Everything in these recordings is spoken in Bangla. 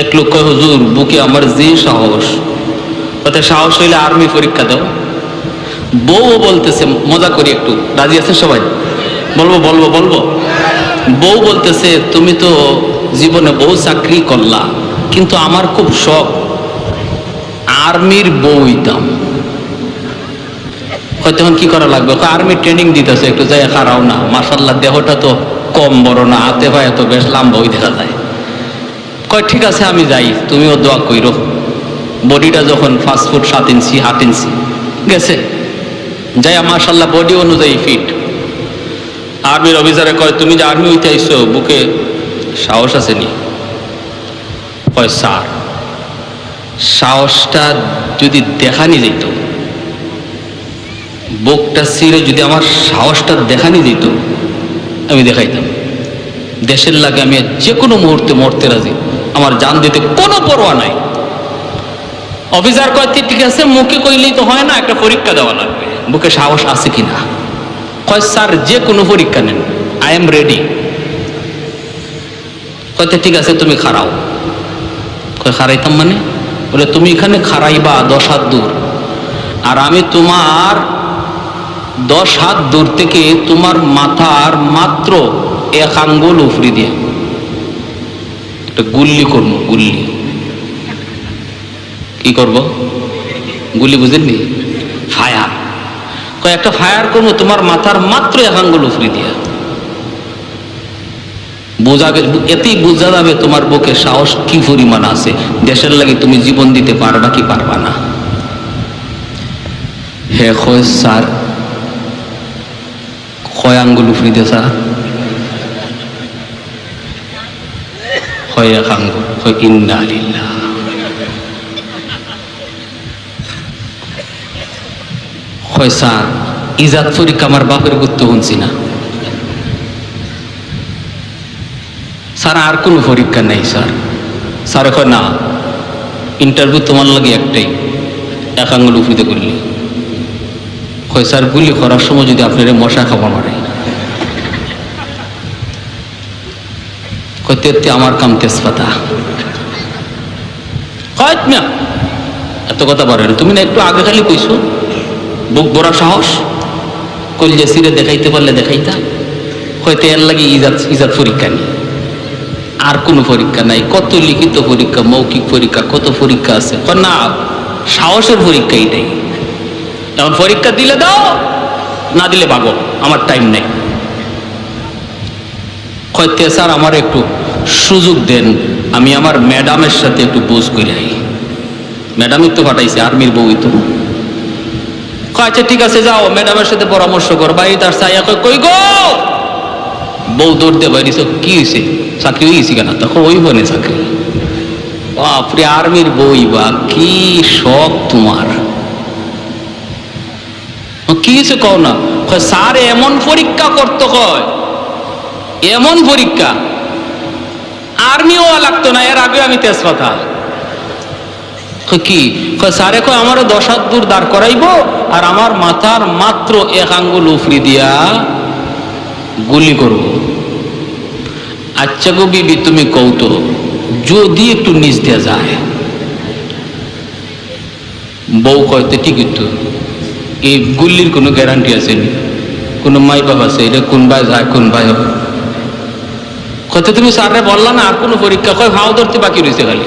এক লোক কয় হুজুর, বুকে আমার যে সাহস, ওতে সাহস হইলে আর্মি পরীক্ষা দাও। বউ বলতেছে, মজা করি একটু, রাজি আছে সবাই? বলব বলব বলব। বউ বলতেছে, তুমি তো জীবনে বহু চাকরি করলা, কিন্তু আমার খুব শখ, আর্মির বউ হইতাম হয়তো এখন কি করা লাগবে? আর্মি ট্রেনিং দিতেছে, একটু যাই খারাও না মাসাল্লাহ দেহটা তো কম বড় না, হাতে পায়ে তো বেশ লাম্বাই দেখা যায়। কয়, ঠিক আছে, আমি যাই, তুমিও দোয়া কইরো। বডিটা যখন ফাস্ট ফুড সাত ইঞ্চি, আট ইঞ্চি গেছে যাই মাসাল্লাহ বডি অনুযায়ী ফিট আর্মির অফিসারে কয়, তুমি যে আর্মি হইতে আইসো বুকে সাহস আছে নি? কয়, স্যার, সাহসটা যদি দেখানি যেত বুকটা সিরে যদি আমার সাহসটা দেখানি যেত আমি দেখাইতাম। দেশের লাগে আমি যে কোনো মুহূর্তে মরতে রাজি। আমার জান দিতে কোনো পরোয়া নাই। অফিসার কয়েকটি ঠিক আছে, মুখে কইলেই তো হয় না, একটা পরীক্ষা দেওয়া লাগবে। বুকে সাহস আছে কিনা? কয়, স্যার, যে কোনো পরীক্ষা নেন। আই এম রেডি কয়তে ঠিক আছে, তুমি খারাও কয় খারাইতাম মানে? বলে, তুমি এখানে খারাইবা দশ হাত দূর। আর আমি তোমার দশ হাত দূর থেকে তোমার মাথার মাত্র এক আঙ্গুল উফরি দিয়ে একটা গুল্লি করব, গুল্লি। কি করব? গুলি বুঝেননি? ফায়ার। কয়েকটা ফায়ার করব, তোমার মাথার মাত্র এক আঙ্গুল উফরি দিয়া। বোঝা গে- এতেই বোঝা যাবে তোমার বুকে সাহস কি পরিমাণ আছে। দেশের লাগে তুমি জীবন দিতে পারবা কি পারবা না। হে হয় স্যার কয় আঙ্গুল উফরি দে স্যার। হয় হয় ইন্না লিল্লাহ হয় স্যার ইজাত পরীক্ষা আমার বাপের করতে শুনছি না স্যার আর কোনো পরীক্ষা নেই স্যার স্যার এখন না ইন্টারভিউ তোমার লাগে একটাই এক আঙ্গুল উফিতে করলি হয় স্যার গুলি করার সময় যদি আপনার মশা খাওয়া মারে এতে আমার কাম তেজপাতা। না এত কথা বলেন, তুমি না একটু আগে খালি কইছো? বুক বড়া সাহস? কলজে সিরে দেখাইতে পারলে দেখাইতা হয়তো এর লাগে ইজাত ইজাত পরীক্ষা নেই। আর কোনো পরীক্ষা নাই। কত লিখিত পরীক্ষা, মৌখিক পরীক্ষা, কত পরীক্ষা আছে? না, সাহসের পরীক্ষা এটাই এখন পরীক্ষা দিলে দাও, না দিলে ভাগো, আমার টাইম নেই। কয়তে স্যার আমার একটু সুযোগ দেন, আমি আমার ম্যাডামের সাথে একটু বোঝ করে আই। ম্যাডামই তো পাঠাইছে, আর্মির বউই তো। আচ্ছা ঠিক আছে, যাও, ম্যাডামের সাথে পরামর্শ কর। বাড়ি তার সাইয়া কই গো? বউ দৌড় দিয়ে বাইরে কি হয়েছে চাকরি হয়ে গেছি কেন? তখন ওই বনে চাকরি। বাপরে, আর্মির বই বা, কি শখ তোমার। কি হয়েছে কও না? স্যার, এমন পরীক্ষা করতো কয় এমন পরীক্ষা আর্মিও লাগতো না, এর আগে আমি তেজপাতা। কি? স্যারে কয় আমারও দশ হাত দূর দাঁড় করাইবো? আর আমার মাথার মাত্র এক আঙ্গুল উফরি দিয়া গুলি করব। আচ্ছা গো বিবি, তুমি কৌতো যদি একটু নিচ দেওয়া যায়। বউ কয়তে ঠিকই তো, এই গুল্লির কোনো গ্যারান্টি আছে নি? কোনো মাই বাপ আছে, এটা কোন ভাই যায়, কোন ভাই হবে? কত তুমি স্যারে বললা না, আর কোনো পরীক্ষা? কয়, ভাও ধরতে বাকি রয়েছে খালি।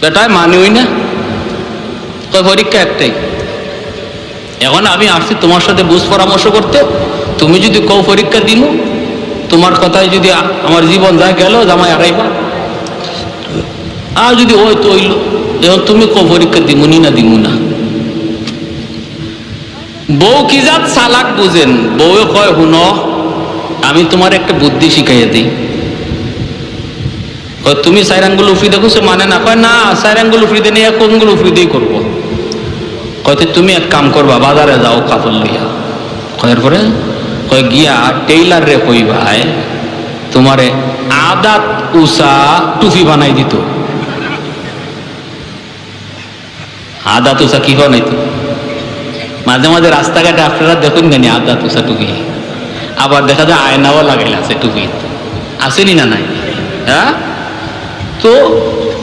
বেটায় মানেই না? কয়, পরীক্ষা একটাই। এখন আমি আসছি তোমার সাথে বুঝ পরামর্শ করতে। তুমি যদি কও পরীক্ষা দিন তোমার কথায় যদি আমার জীবন যা গেল, জামাই আড়াইবা আর যদি ওই তো এখন তুমি কও পরীক্ষা দিমুনি না দিমু না? বউ কি জাত চালাক বুঝেন? বউয়ে কয়, হুন আমি তোমার একটা বুদ্ধি শিখাইয়া দিই। তুমি সাইরাঙ্গুল উফরি দেখো, সে মানে না, কয় না, সাইরাঙ্গুল উফরি দিয়ে নিয়ে কোনগুলো উফরি দিয়েই করব। কয়তে তুমি এক কাম করবা, বাজারে যাও কাপড় লইয়া। কয়ের পরে কয়, গিয়া টেইলার রে কই ভাই, তোমারে আদাত উষা টুপি বানাই দিত। আদাত উষা কি বানাইতো? মাঝে মাঝে রাস্তাঘাটে আপনারা দেখুন জানি আদাত উষা টুপি আবার দেখা যায় আয়নাও লাগাইল আছে টুপি। আসেনি না নাই? হ্যাঁ? তো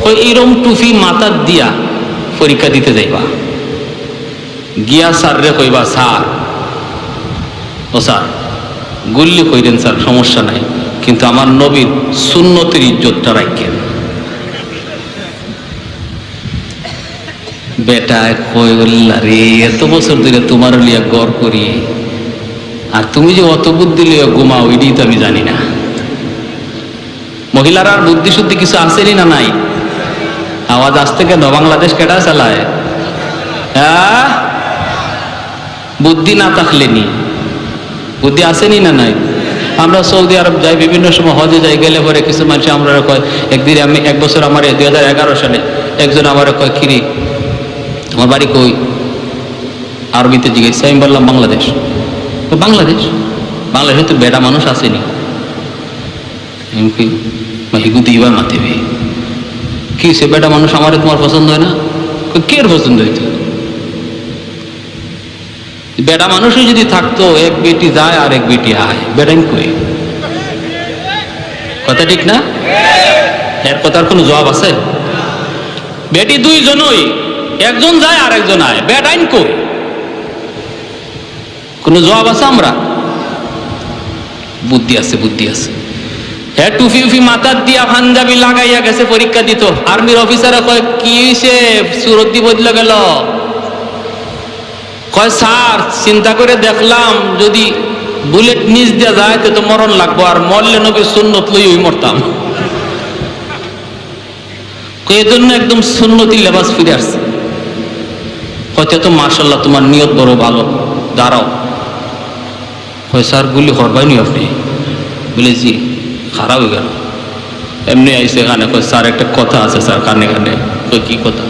ওই এরম টুফি মাথার দিয়া পরীক্ষা দিতে যাইবা। গিয়া স্যার রে কইবা, স্যার, ও স্যার, গুল্লি কইরেন স্যার, সমস্যা নাই, কিন্তু আমার নবীর সুন্নতের ইজ্জতটা রাখেন বেটা কইল্লা রে এত বছর ধরে তোমার লিয়া গড় করি। আর তুমি যে অত বুদ্ধি লিয়া ঘুমাও, এটাই তো আমি জানি না। মহিলার আর বুদ্ধি শুদ্ধি কিছু আসেনি না নাই? আওয়াজ আসতে কেন? বাংলাদেশ কেটা চালায়? হ্যাঁ? বুদ্ধি না থাকলে নি বুদ্ধি আসেনি না নাই? আমরা সৌদি আরব যাই, বিভিন্ন সময় হজে যাই, গেলে পরে কিছু মানুষ আমরা কয়, একদিন আমি, এক বছর আমার, দুই হাজার এগারো সালে, একজন আমার কয়, কিরি, তোমার বাড়ি কই? আরবিতে জিজ্ঞেস, আমি বললাম বাংলাদেশ। তো বাংলাদেশ? বাংলাদেশে তো বেটা মানুষ আসেনি। হিগু দিবা মাতিবে কি সে বেটা মানুষ আমারে তোমার পছন্দ হয় না? কে পছন্দ হইতো? বেটা মানুষই যদি থাকতো, এক বেটি যায় আর এক বেটি আয়। বেটাই কই? কথা ঠিক না? এর কথার কোনো জবাব আছে? বেটি দুইজনই, একজন যায় আর একজন আয়। বেটাইন কই? কোনো জবাব আছে আমরা? বুদ্ধি আছে বুদ্ধি আছে। হ্যাঁ টুফি উফি মাথার দিয়া পাঞ্জাবি লাগাইয়া গেছে পরীক্ষা দিত। আর্মির অফিসারে কয়, কি সে সুরতি বদলে গেল। কয়, স্যার, চিন্তা করে দেখলাম, যদি বুলেট নিচ দিয়ে যায়, তো মরণ লাগবো, আর মরলে নবীর সুন্নত লই ওই মরতাম। এই জন্য একদম সুন্নতি লেবাস ফিরে আসছে। হয়তো তো মার্শাল্লাহ তোমার নিয়ত বড় ভালো। দাঁড়াও। হয়, স্যার, গুলি করবাইনি আপনি? বলে, জি, খারাপ হয়ে গেল। এমনি আইসে কানে কয়, স্যার, একটা কথা আছে, স্যার, কানে কানে। কই কি কথা?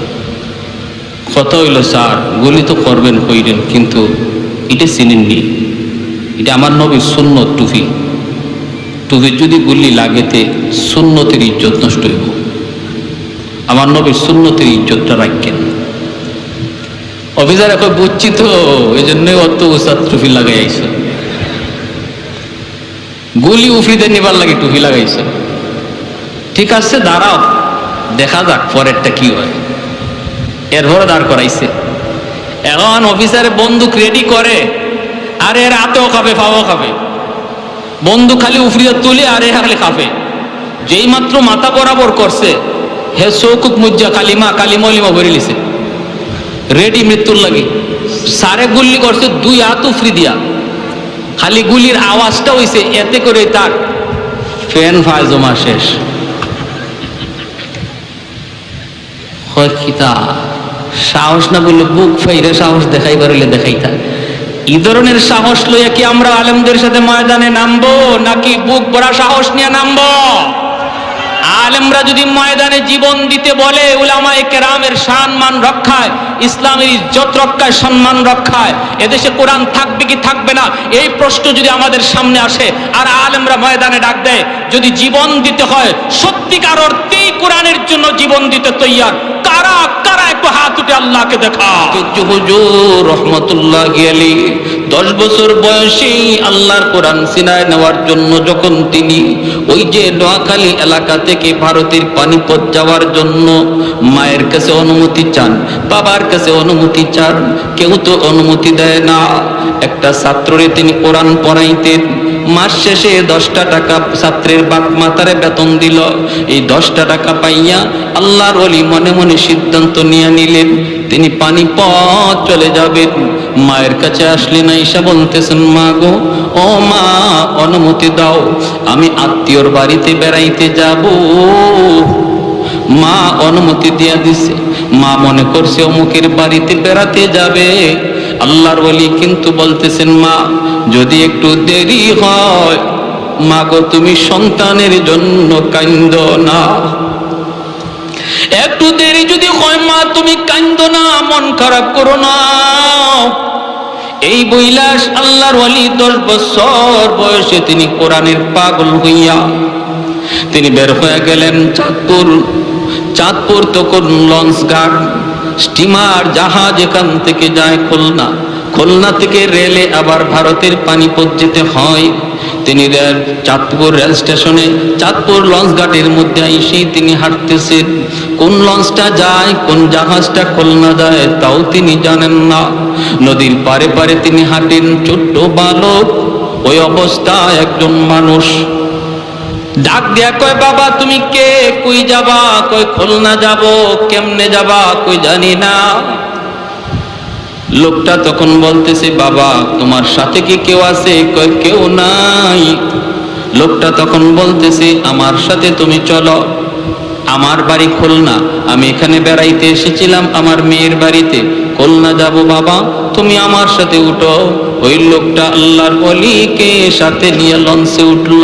কথা হইল, স্যার, গুলি তো করবেন কইলেন কিন্তু এটা চিনেননি। এটা আমার নবীর শূন্য টুফি। টুফির যদি গুলি লাগেতে সুন্নতের ইজ্জত নষ্ট হইব। আমার নবীর সুন্নতের ইজ্জতটা রাখেন। অফিসার এখন বুঝছি তো এই জন্যই অত উস্তাদ টুফি লাগাই গুলি উফিতে নিবার লাগে টুপি লাগাইছে। ঠিক আছে, দাঁড়াও, দেখা যাক পরেরটা কি হয়। এরপরে দাঁড় করাইছে। এখন অফিসারে বন্দুক রেডি করে, আর এর হাতেও খাবে, পাও খাবে। বন্দুক খালি উফরিয়ে তুলে আর এ খালি খাবে। যেই মাত্র মাথা বরাবর করছে, হে চৌকুক মুজ্জা কালিমা কালিমলিমা ভরে লিছে রেডি মৃত্যুর লাগি। সারে গুল্লি করছে, দুই হাত উফরি দিয়া। খালি গুলির আওয়াজটা হইছে, এতে করে তার ফ্যান ফায় জমা শেষ। সাহস না বললে বুক ফাইরে সাহস দেখাই পারলে দেখাইতা। এই ধরনের সাহস লইয়া কি আমরা আলেমদের সাথে ময়দানে নামবো, নাকি বুক ভরা সাহস নিয়ে নামবো? আলেমরা যদি ময়দানে জীবন দিতে বলে, উলামায়ে কেরামের সম্মান রক্ষায়, ইসলামের ইজ্জত রক্ষায়, সম্মান রক্ষায়, এদেশে কোরআন থাকবে কি থাকবে না, এই প্রশ্ন যদি আমাদের সামনে আসে, আর আলেমরা ময়দানে ডাক দেয়, যদি জীবন দিতে হয়, সত্যিকার অর্থেই কোরআনের জন্য জীবন দিতে তৈয়ার। কারা কারা একটু হাত উঠে আল্লাহকে দেখা। হুজুর রহমতুল্লাহ গেলি দশ বছর বয়সেই আল্লাহর কোরআন সিনায় নেওয়ার জন্য যখন তিনি ওই যে নোয়াখালী এলাকা থেকে ভারতের পানিপথ যাওয়ার জন্য মায়ের কাছে অনুমতি চান, বাবার কাছে অনুমতি চান, কেউ তো অনুমতি দেয় না। একটা ছাত্ররে তিনি কোরআন পড়াইতেন মাস শেষে দশটা টাকা ছাত্রের বাপ মাতারে বেতন দিল। এই দশটা টাকা পাইয়া আল্লাহর অলি মনে মনে সিদ্ধান্ত নিয়ে নিলেন। তিনি পানি পথ চলে যাবেন। মায়ের কাছে আসলেন ঈশা বলতেছেন, মা গো, ও মা, অনুমতি দাও, আমি আত্মীয়র বাড়িতে বেড়াইতে যাব। মা অনুমতি দিয়া দিছে। মা মনে করছে অমুকের বাড়িতে বেড়াতে যাবে। আল্লাহর বলি কিন্তু বলতেছেন, মা, যদি একটু দেরি হয়, মা গো, তুমি সন্তানের জন্য কান্দ না। একটু দেরি যদি হয়, মা, তুমি কান্দ না, মন খারাপ করো না। এই বৈলাস আল্লাহর ওয়ালি দশ বছর বয়সে তিনি কোরআনের পাগল হইয়া তিনি বের হয়ে গেলেন চাঁদপুর। চাঁদপুর তখন লঞ্চ ঘাট স্টিমার, জাহাজ এখান থেকে যায় খুলনা। খুলনা থেকে রেলে আবার ভারতের পানিপথ যেতে হয়। তিনি চাঁদপুর রেল স্টেশনে, চাঁদপুর লঞ্চ ঘাটের মধ্যে এসেই তিনি হাঁটতেছেন। কোন লঞ্চটা যায়, কোন জাহাজটা খুলনা যায়, তাও তিনি জানেন না। নদীর পারে পারে তিনি হাঁটেন ছোট্ট বালক। ওই অবস্থায় একজন মানুষ ডাক দিয়া কয়, বাবা, তুমি কে? কই যাবা? কই খুলনা যাব? কেমনে যাবা? কই জানি না। লোকটা তখন বলতেছে, বাবা, তোমার সাথে কি কেউ আছে? কয় কেউ নাই। লোকটা তখন বলতেছে, আমার সাথে তুমি চলো। আমার বাড়ি খুলনা। আমি এখানে বেড়াইতে এসেছিলাম আমার মেয়ের বাড়িতে। খুলনা যাব, বাবা। তুমি আমার সাথে উঠো। ওই লোকটা আল্লাহর অলিকে সাথে নিয়ে লঞ্চে উঠল।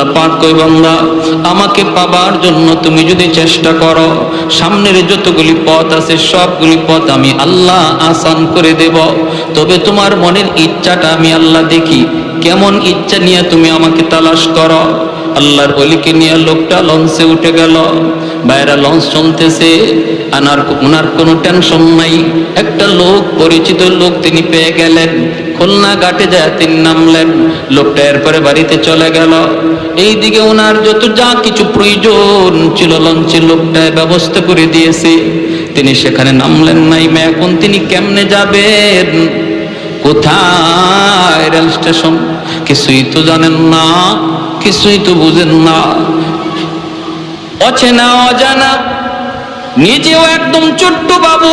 আল্লাহ পাক কই বান্দা, আমাকে পাবার জন্য তুমি যদি চেষ্টা করো, সামনের যতগুলি পথ আছে, সবগুলি পথ আমি আল্লাহ আসান করে দেব। তবে তোমার মনের ইচ্ছাটা আমি আল্লাহ দেখি। কেমন ইচ্ছা নিয়ে তুমি আমাকে তালাশ করো? আল্লাহর বলিকে নিয়ে লোকটা লঞ্চে উঠে গেল। বাইরা লঞ্চ চলতেছে, আনার ওনার কোনো টেনশন নাই। একটা লোক, পরিচিত লোক তিনি পেয়ে গেলেন। খুলনা ঘাটে যায় তিনি নামলেন। লোকটা এরপরে বাড়িতে চলে গেল। এইদিকে ওনার যত যা কিছু প্রয়োজন ছিল লঞ্চে লোকটা ব্যবস্থা করে দিয়েছে। তিনি সেখানে নামলেন নাই। এখন তিনি কেমনে যাবেন? কোথায় রেল স্টেশন? কিছুই তো জানেন না। কিছুই তো বুঝেন না। অচেনা, অজানা, নিজেও একদম ছোট্ট বাবু।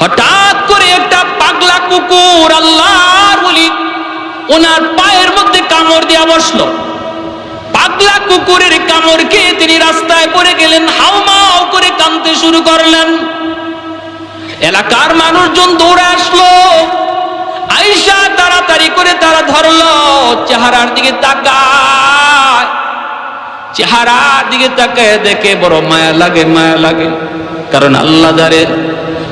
হঠাৎ করে একটা পাগলা কুকুর আল্লাহর বলি ওনার পায়ের মধ্যে কামড় দিয়া বসল। পাগলা কুকুরের কামড় খেয়ে তিনি রাস্তায় পড়ে গেলেন, হাউমাউ করে কাঁদতে শুরু করলেন। এলাকার মানুষজন দৌড়ে আসলো। আইসা তাড়াতাড়ি করে তারা ধরলো, চেহারার দিকে তাকায়। চেহারার দিকে তাকায় দেখে বড় মায়া লাগে মায়া লাগে। কারণ আল্লাহ যারে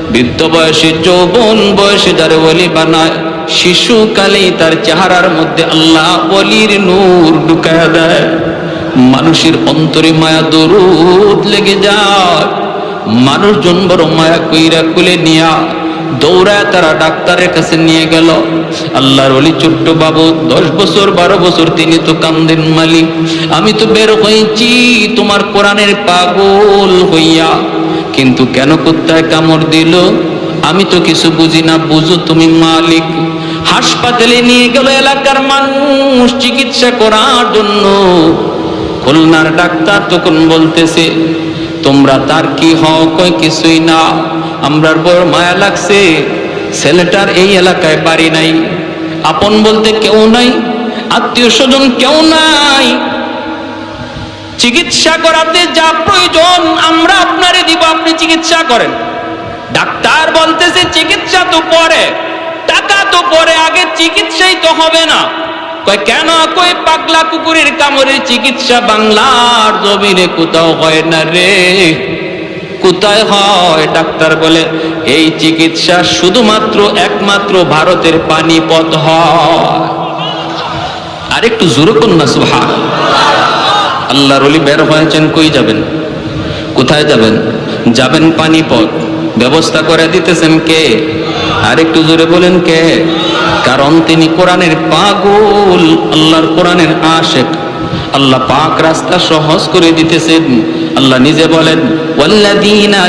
বৃদ্ধ বয়সে, যৌবন বয়সে যারে বলি বানায়। শিশুকালেই তার চেহারার মধ্যে আল্লাহ বলির নূর ঢুকায় দেয়। মানুষের অন্তরে মায়া দরুদ লেগে যায়। মানুষজন বড় মায়া কইরা কুলে নিয়া দৌড়ায় তারা ডাক্তারের কাছে নিয়ে গেল। আল্লাহর অলি ছোট্ট বাবু, দশ বছর, বারো বছর, তিনি তো কান্দেন মালিক। আমি তো বের হয়েছি তোমার কোরআনের পাগল হইয়া। কিন্তু কেন কোথায় কামড় দিল? আমি তো কিছু বুঝি না, বুঝো তুমি মালিক। হাসপাতালে নিয়ে গেল এলাকার মানুষ চিকিৎসা করার জন্য। খুলনার ডাক্তার তখন বলতেছে, তোমরা তার কি হও? কয় কিছুই না। আমরার বড় মায়া লাগছে। ছেলেটার এই এলাকায় বাড়ি নাই। আপন বলতে কেউ নাই, আত্মীয় স্বজন কেউ নাই। চিকিৎসা করাতে যা প্রয়োজন, আমরা আপনারে দিব, আপনি চিকিৎসা করেন। ডাক্তার বলতেছে, চিকিৎসা তো পরে, টাকা তো পরে, আগে চিকিৎসাই তো হবে না। কয়, কেন? কই পাগলা কুকুরের কামড়ের চিকিৎসা বাংলার জমিনে কোথাও হয় না রে। কোথায় হয়? ডাক্তার বলে, এই চিকিৎসা শুধুমাত্র একমাত্র ভারতের পানিপথ হয়। আর একটু জোরে কন্যা সুহা আল্লাহর অলি বের হয়েছেন, কই যাবেন? কোথায় যাবেন? যাবেন পানিপথ। ব্যবস্থা করে দিতেছেন কে? আর একটু জোরে বলেন কে? কারণ তিনি কোরআনের পাগল, আল্লাহর কোরআনের আশেক। আল্লাহ পাক রাস্তা সহজ করে দিতেছেন। আল্লাহ নিজে বলেন ওয়াল্লাযীনা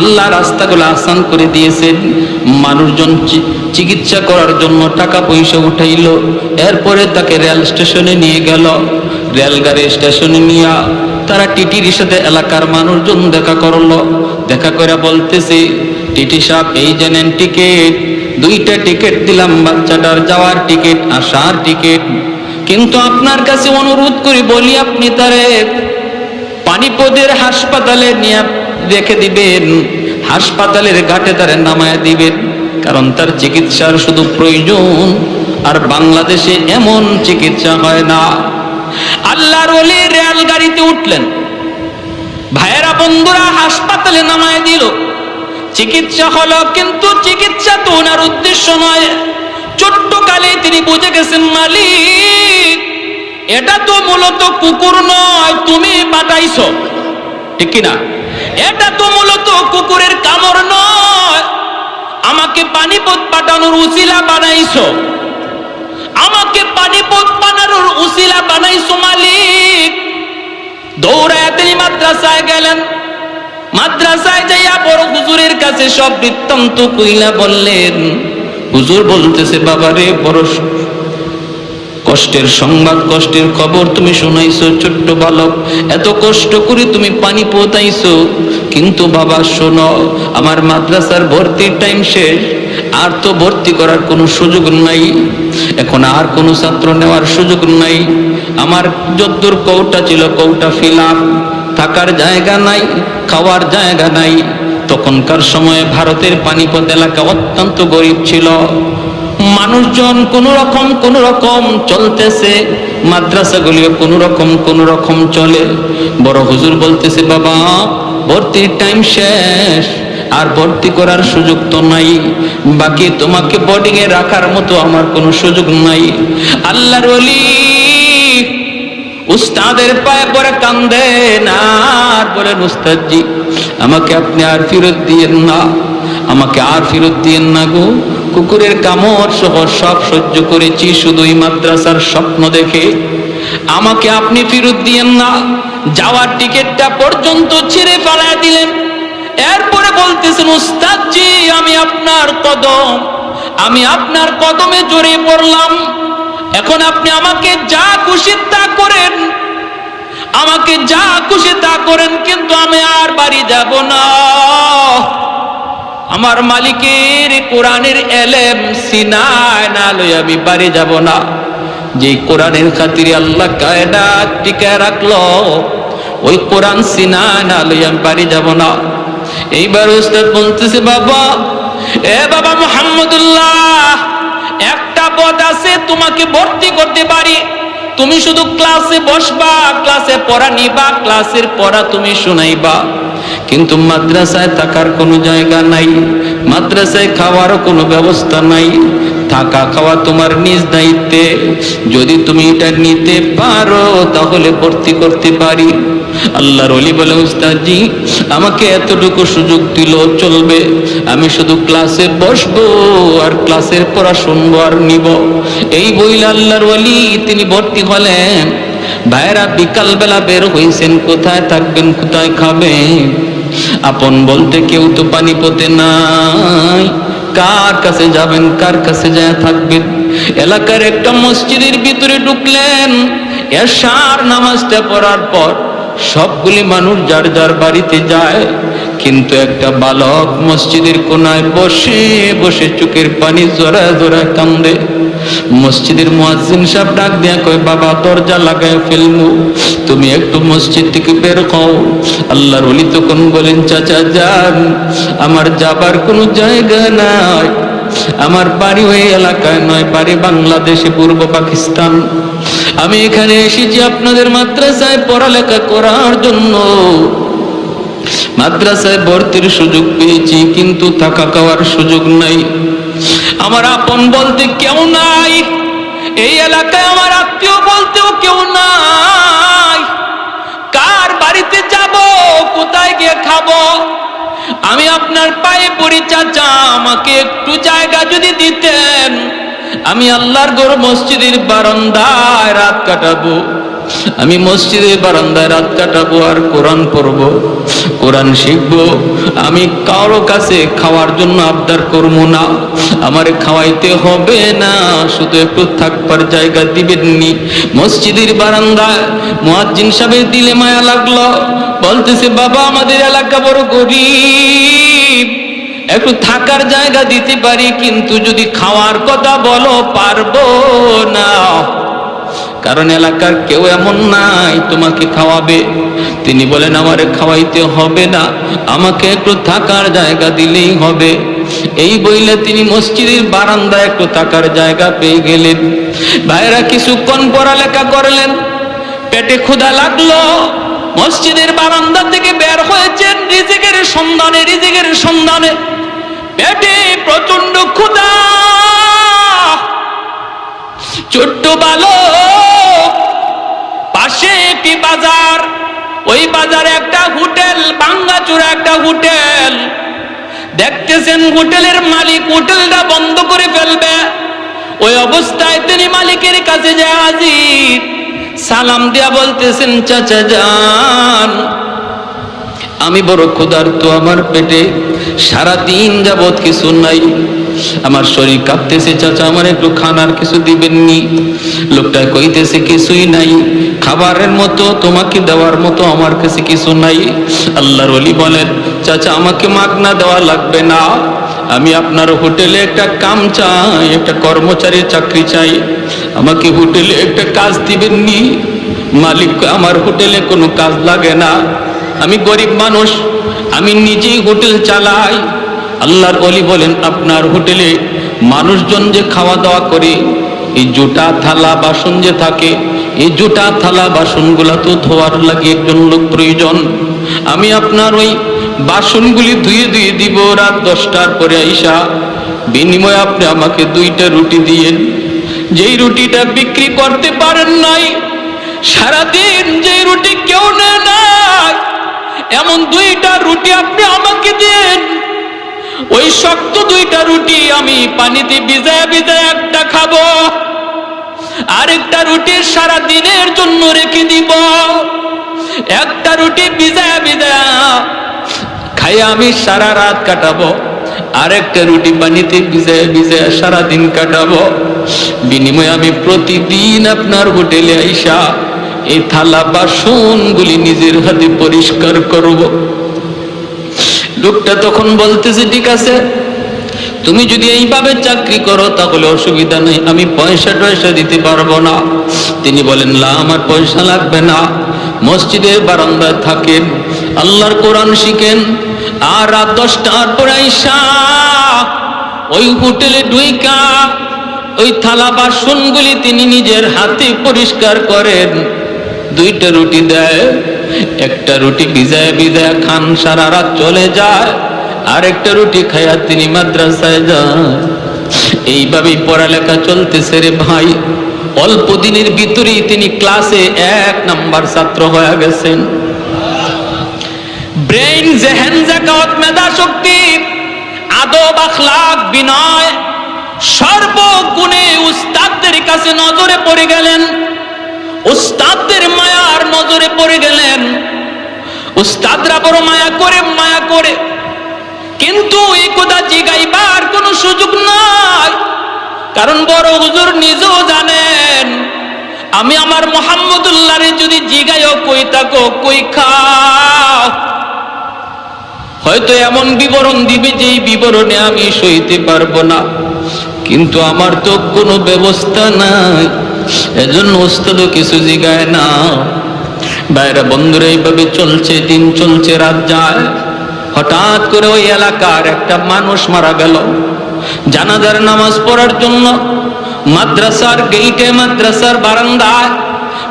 আল্লাহ রাস্তাগুলো আসান করে দিয়েছেন। মানুষজন চিকিৎসা করার জন্য টাকা পয়সা উঠাইল। এরপরে তাকে রেল স্টেশনে নিয়ে গেল। রেলগাড়ি স্টেশনে নিয়ে তারা টিটির সাথে এলাকার মানুষজন দেখা করল। দেখা করে বলতেছে, টিটি সাহেব, এই জানেন টিকিট। দুইটা টিকিট দিলাম, বাচ্চাটার যাওয়ার টিকিট, আসার টিকিট। কিন্তু আপনার কাছে অনুরোধ করি, বলি আপনি তারে পানিপদের হাসপাতালে নিয়ে রেখে দিবেন, হাসপাতালের ঘাটে তারে নামায় দিবেন, কারণ তার চিকিৎসার শুধু প্রয়োজন, আর বাংলাদেশে এমন চিকিৎসা হয় না। আল্লাহর ওলি রেল গাড়িতে উঠলেন। ভাইয়েরা, বন্ধুরা, হাসপাতালে নামায় দিল। চিকিৎসা হলো কিন্তু চিকিৎসা তো ওনার উদ্দেশ্য নয়। ছোট্ট কালে তিনি বুঝে গেছেন, মালিক, এটা তো মূলত কুকুর নয়, তুমি পাঠাইছো। ঠিক কিনা? এটা তো মূলত কুকুরের কামড় নয়। আমাকে পানিপথ পাঠানোর উসিলা বানাইছো। আমাকে পানিপথ বানানোর উসিলা বানাইছো মালিক। দৌড়ায় মাদ্রাসায় গেলেন। মাদ্রাসায় যাইয়া বড় হুজুরের কাছে সব বৃত্তান্ত কইলা বললেন, হুজুর বলতেছে, বাবারে বড় কষ্টের সংবাদ, কষ্টের খবর তুমি শোনাইছো, ছোট্ট বালক। এত কষ্ট করে তুমি পানি পোতাইছো কিন্তু বাবা, শোনো, আমার মাদ্রাসার ভর্তির টাইম শেষ। আর তো ভর্তি করার কোনো সুযোগ নাই। এখন আর কোনো ছাত্র নেওয়ার সুযোগ নাই। আমার যদ্দূর কৌটা ছিল, কৌটা ফিলাম। থাকার জায়গা নাই, খাওয়ার জায়গা নাই। তখনকার সময়ে ভারতের পানিপথ এলাকা অত্যন্ত গরিব ছিল। মানুষজন কোন রকম কোন রকম চলতেছে, মাদ্রাসাগুলিও কোন রকম কোন রকম চলে। বড় হুজুর বলতেছে, বাবা, ভর্তির টাইম শেষ, আর ভর্তি করার সুযোগ তো নাই। বাকি তোমাকে বোর্ডিং এ রাখার মতো আমার কোনো সুযোগ নাই। আল্লাহর ওলি উস্তাদের পায়ে পরে কান্দেন আর বলেন, উস্তাদজি, আমাকে আপনি আর ফেরত দিয়েন না, আমাকে আর ফেরত দিয়েন না গো। কুকুরের কামড় সহ সব সহ্য করেছি, শুধুই মাদ্রাসার স্বপ্ন দেখে। আমাকে আপনি ফেরত দিয়েন না। যাওয়ার টিকিটটা পর্যন্ত ছেড়ে ফেলায় দিলেন। এরপরে বলতেছেন, উস্তাদজি, আমি আপনার কদম। আমি আপনার কদমে জড়িয়ে পড়লাম। এখন আপনি আমাকে যা খুশি তা করেন। আমাকে যা খুশি তা করেন, কিন্তু আমি আর বাড়ি যাব না। আমার মালিকের কোরআনের এলেম সিনায় না লই আমি বাড়ি যাব না। যে কোরআনের খাতিরে আল্লাহ কায়নাত টিকায় রাখল, ওই কোরআন সিনায় না লই আমি বাড়ি যাব না। এইবার উস্তাদ বলতেছে, বাবা, এ বাবা মোহাম্মদুল্লাহ, একটা পদ আছে তোমাকে ভর্তি করতে পারি। তুমি শুধু ক্লাসে বসবা, ক্লাসে পড়া নিবা, ক্লাসের পড়া তুমি শোনাইবা। কিন্তু মাদ্রাসায় থাকার কোনো জায়গা নাই, মাদ্রাসায় খাওয়ারও কোনো ব্যবস্থা নাই, থাকা খাওয়া তোমার নিজ দায়িত্বে। যদি তুমি এটা নিতে পারো, তাহলে ভর্তি করতে পারি। আল্লাহর অলি বলে, উস্তাদজি, আমাকে এতটুকু সুযোগ দিল, চলবে। আমি শুধু ক্লাসে বসবো আর ক্লাসের পড়া শুনব আর নিব। এই বইলে আল্লাহর অলি তিনি ভর্তি হলেন। ভাইরা বিকাল বেলা বের হয়েছেন কোথায় থাকবেন, কোথায় খাবেন? আপন বলতে কেউ তো পানি পতে নাই। কার কাছে যাবেন, কার কাছে যায় থাকবেন? এলাকার একটা মসজিদের ভিতরে ঢুকলেন। এশার নামাজটা পড়ার পর সবগুলি মানুষ যার যার বাড়িতে যায়, কিন্তু একটা বালক মসজিদের কোনায় বসে বসে চোখের পানি জোড়া জোড়া কান্দে। মসজিদের মুয়াজ্জিন সাহেব ডাক দিয়া কয়, বাবা, দরজা লাগায় ফেলমু। তুমি একটু মসজিদ থেকে বের হও। আল্লাহর ওলি তখন বলেন, চাচা, যান। আমার যাবার কোনো জায়গা নাই। আমার বাড়ি ওই এলাকায় নয়, বাড়ি বাংলাদেশে, পূর্ব পাকিস্তান। আমি এখানে এসেছি আপনাদের মাদ্রাসায় পড়ালেখা করার জন্য। মাদ্রাসায় ভর্তির সুযোগ পেয়েছি, কিন্তু থাকা খাওয়ার সুযোগ নাই। আমার আপন বলতে কেউ নাই। এই এলাকায় আমার আত্মীয় বলতেও কেউ নাই। কার বাড়িতে যাব, কোথায় গিয়ে খাব? আমি আপনার পায়ে পড়ি, চাচা, আমাকে একটু জায়গা যদি দিতেন। আমি আল্লাহর গড় মসজিদের বারান্দায় রাত কাটাবো। আমি মসজিদের বারান্দায় রাত কাটাবো আর কোরআন পড়ব। কোরআন শিখব। আমি কারও কাছে খাওয়ার জন্য আবদার করব না। আমার খাওয়াইতে হবে না। শুধু একটু থাকবার জায়গা দিবেননি। মসজিদের বারান্দায় মুয়াজ্জিন সাহেবের দিলে মায়া লাগল। বলতেছে, বাবা, আমাদের এলাকা বড় গরিব। একটু থাকার জায়গা দিতে পারি, কিন্তু যদি খাওয়ার কথা বলো, পারব না। কারণ এলাকার কেউ এমন নাই তোমাকে খাওয়াবে। তিনি বলেন, আমারে খাওয়াইতে হবে না, আমাকে একটু থাকার জায়গা দিলেই হবে। এই বইলে তিনি মসজিদের বারান্দায় একটু থাকার জায়গা পেয়ে গেলেন। ভাইরা কিছুক্ষণ পড়ালেখা করলেন। পেটে ক্ষুধা লাগল। মসজিদের বারান্দা থেকে বের হয়েছেন রিজিকের সন্ধানে রিজিকের সন্ধানে। পেটে প্রচণ্ড ক্ষুধা। ছোট্ট বালক, পাশে একটি বাজার। ওই বাজারে একটা হোটেল বাঙ্গাচুরা একটা হোটেল। দেখতেছেন হোটেলের মালিক, হোটেলটা বন্ধ করে ফেলবে। ওই অবস্থায় তিনি মালিকের কাছে যায় হাজির। সালাম দিয়া বলতেছেন, চাচা যান। আমি বড় ক্ষুধার্ত, আমার পেটে সারা দিন যাবৎ কিছু নাই। আমার শরীর কাঁপতেছে, চাচা, আমার একটু খানার কিছু দিবেননি। লোকটা কইতেছে, কিছুই নাই। খাবারের মতো তোমাকে দেওয়ার মতো আমার কাছে কিছু নাই। আল্লাহর অলি বলেন, চাচা, আমাকে মাগনা দেওয়া লাগবে না। আমি আপনার হোটেলে একটা কাম চাই, একটা কর্মচারীর চাকরি চাই। আমাকে হোটেলে একটা কাজ দিবেননি। মালিক, আমার হোটেলে কোনো কাজ লাগে না। আমি গরিব মানুষ, আমি নিজেই হোটেল চালাই। আল্লাহর অলি বলেন, আপনার হোটেলে মানুষজন যে খাওয়া দাওয়া করে, এই জুটা, থালা, বাসন যে থাকে, এই জুটা, থালা, বাসনগুলা তো ধোয়ার লাগে একজন লোক প্রয়োজন। আমি আপনার ওই বাসনগুলি ধুয়ে ধুয়ে দিব রাত দশটার পরে আইসা। বিনিময়ে আপনি আমাকে দুইটা রুটি দিয়েন যেই রুটিটা বিক্রি করতে পারেন নাই, সারাদিন যে রুটি কেউ নেয় নাই এমন দুইটা রুটি আপনি আমাকে দেন ওই শক্ত দুইটা রুটি আমি পানিতে ভিজায় ভিজায় একটা খাব। আরেকটা রুটি সারা দিনের জন্য রেখে দিব। একটা রুটি ভিজায় ভিজায় খাই আমি সারা রাত কাটাবো। আরেকটা রুটি পানিতে ভিজায় ভিজায় সারা দিন কাটাবো। বিনিময়ে আমি প্রতিদিন আপনার হোটেলে আইসা এই থালা বাসনগুলি নিজের হাতে পরিষ্কার করব। লোকটা তখন বলতেছে, ঠিক আছে, তুমি যদি এইভাবে চাকরি করো তাহলে অসুবিধা নেই, আমি পয়সা টয়সা দিতে পারব না। তিনি বলেন, না, আমার পয়সা লাগবে না। মসজিদের বারান্দায় থাকেন, আল্লাহর কোরআন শিখেন, আর রাত দশটার পর ওই হোটেলে ডুইকা ওই থালা বাসনগুলি তিনি নিজের হাতে পরিষ্কার করেন। দুইটা রুটি দেয়, একটা রুটি ভিজায় ভিজায় খান, সারা রাত চলে যায় আর একটা রুটি খায়া তিনি মাদ্রাসায় যান। এইভাবেই পড়ালেখা চলতেছে রে ভাই। অল্প দিনের ভিতরেই তিনি ক্লাসে এক নাম্বার ছাত্র হয়ে গেছেন। ব্রেইন, জেহেন, জাকাত মেধা শক্তি আদব, আখলাক, বিনয়, সর্বগুণে উস্তাদদের কাছে নজরে পড়ে গেলেন। উস্তাদদের মায়ার নজরে পড়ে গেলেন। উস্তাদরা বড় মায়া করে মায়া করে। কিন্তু এই কথা জিগাইবার কোনো সুযোগ নাই। কারণ বড় হুজুর নিজেও জানেন, আমি আমার মোহাম্মদুল্লাহরে যদি জিগাইও, কই তাকো কই হয়তো এমন বিবরণ দিবে যে এই বিবরণে আমি সইতে পারব না। কিন্তু আমার তো কোনো ব্যবস্থা নাই। এজন্য ওস্তাদও কিছু জিগায় না। বাইরে বন্ধুরা এইভাবে চলছে, দিন চলছে, রাত যায়। হঠাৎ করে ওই এলাকার একটা মানুষ মারা গেল। জানাজার নামাজ পড়ার জন্য মাদ্রাসার গেইটে, মাদ্রাসার বারান্দায়,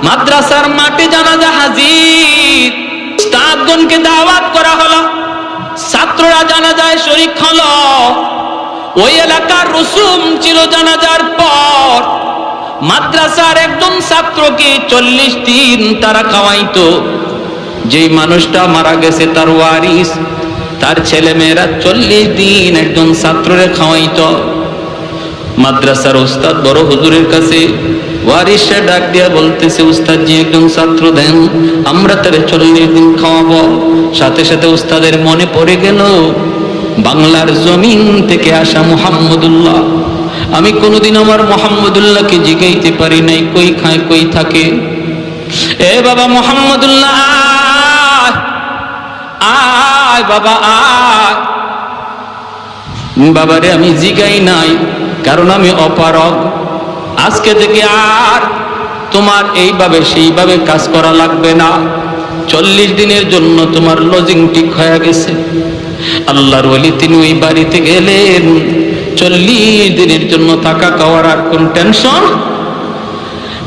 মাদ্রাসার মাঠে জানাজা হাজির। উস্তাদগণকে দাওয়াত করা হলো। ছাত্ররা জানাজায় শরিক হলো। ওই এলাকার রসুম ছিল জানাজার পর। মাদ্রাসার একজন ছাত্রকে চল্লিশ দিন তারা খাওয়াইতো। যেই মানুষটা মারা গেছে তার ওয়ারিস, তার ছেলে মেয়েরা চল্লিশ দিন একজন ছাত্ররে খাওয়াইত। মাদ্রাসার উস্তাদ বড় হুজুরের কাছে ওয়ারিসে ডাক দিয়া বলতেছে উস্তাদ জি একজন ছাত্র দেন, আমরা তারে চল্লিশ দিন খাওয়াবো। সাথে সাথে উস্তাদের মনে পড়ে গেল, বাংলার জমিন থেকে আসা মুহাম্মদুল্লাহ। আমি কোনোদিন আমার মোহাম্মদুল্লাহকে জিগাইতে পারি নাই, কই খায়, কই থাকে? এ বাবা মোহাম্মদুল্লাহ, আয় বাবা, আয়। বাবারে আমি জিগাই নাই, কারণ আমি অপারগ। আজকে থেকে আর তোমার এইভাবে সেইভাবে কাজ করা লাগবে না। চল্লিশ দিনের জন্য তোমার লজিং ঠিক হয়ে গেছে। আল্লাহর ওলি তিনি ওই বাড়িতে গেলেন। চল্লিশ দিনের জন্য থাকা খাওয়ার আর কোন টেনশন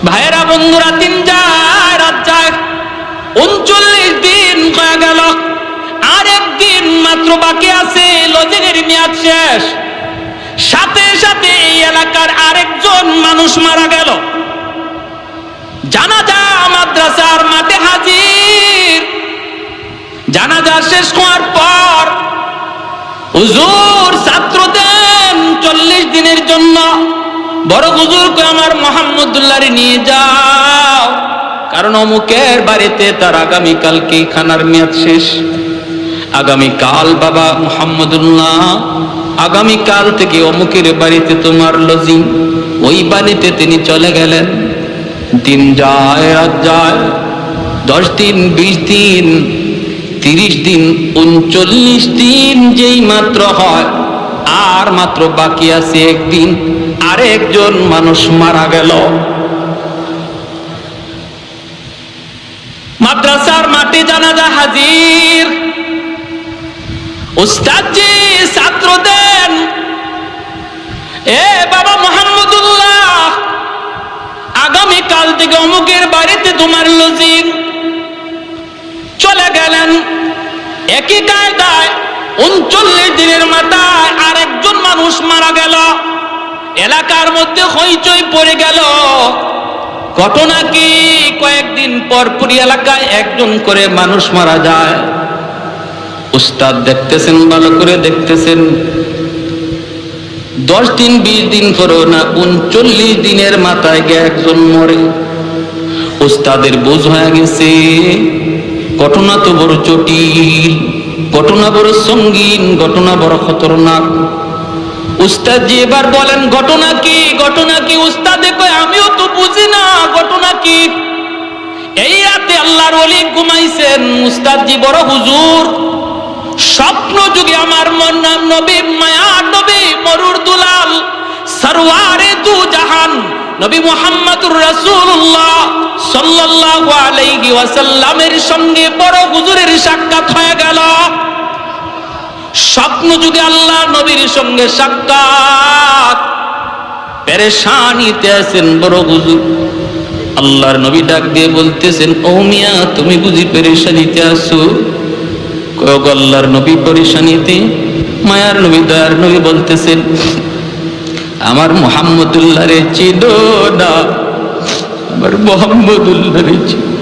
ভাইয়েরা, বন্ধুরা, তিন যায় রাত যায়। উনচল্লিশ দিন হয়ে গেল। আর একদিন মাত্র বাকি আছে লজিংয়ের মেয়াদ শেষ। সাথে সাথে এই এলাকার আরেকজন মানুষ মারা গেল। জানাজা, মাদ্রাসার মাঠে হাজির। জানাজা শেষ হওয়ার পর হুজুর, ছাত্র দেন চল্লিশ দিনের জন্য। বড় হুজুরকে আমার মোহাম্মদুল্লাহরে নিয়ে যাও। কারণ অমুকের বাড়িতে তার আগামীকালকে খানার মেয়াদ শেষ? আগামীকাল বাবা মোহাম্মদুল্লাহ, আগামীকাল থেকে অমুকের বাড়িতে তোমার লজিং। ওই বাড়িতে তিনি চলে গেলেন। দিন যায়, রাত যায়, দশ দিন, বিশ দিন তিরিশ দিন, উনচল্লিশ দিন যেই মাত্র হয়, আর মাত্র বাকি আছে একদিন, আরেকজন মানুষ মারা গেল। মাদ্রাসার মাঠে জানাজা হাজির। উস্তাদজি, ছাত্র দেন। এ বাবা মোহাম্মদুল্লাহ আগামী কাল থেকে অমুকের বাড়িতে তোমার লজিং চলে গেলেন। একই কায়দায় উনচল্লিশ দিনের মাথায় আরেকজন মানুষ মারা গেল। এলাকার মধ্যে হইচই পড়ে গেল। ঘটনা কি? কয়েকদিন পর পরই এলাকায় একজন করে মানুষ মারা যায়। উস্তাদ দেখতেছেন, ভালো করে দেখতেছেন। দশ দিন, বিশ দিন পরেও না, উনচল্লিশ দিনের মাথায় গিয়ে একজন মরে। উস্তাদের বোঝ হয়ে গেছে। ঘটনা তো বড় জটিল, ঘটনা বড় সঙ্গীন, ঘটনা বড় খতরনাক। উস্তাদ জি এবার বলেন, ঘটনা কি? ঘটনা কি? উস্তাদে কয়, আমিও তো বুঝি না, ঘটনা কি? এই রাতে আল্লাহর ওলি ঘুমাইছেন। উস্তাদ জি, বড় হুজুর, স্বপ্ন যুগে আমার মন নাম নবী, মায়া নবী, মরুর দুলাল সরওয়ারে দু জাহান নবী মুহাম্মদুর রাসূলুল্লাহ সাল্লাল্লাহু আলাইহি ওয়াসাল্লামের সঙ্গে বড় হুজুরের সাক্ষাৎ হয়ে গেল। স্বপ্ন যুগে আল্লাহ নবীর সঙ্গে সাক্ষাৎ, পেরেশানিতে আছেন বড় হুজুর। আল্লাহর নবী ডাক দিয়ে বলতেছেন, ও মিয়া, তুমি বুঝি পেরেশানিতে আছো? কয়েক আল্লাহর নবী পরেশানিতে, মায়ার নবী, দয়ার নবী বলতেছেন আমার মোহাম্মদুল্লাহ রে চিনো আমার মোহাম্মদুল্লাহ রে চিনো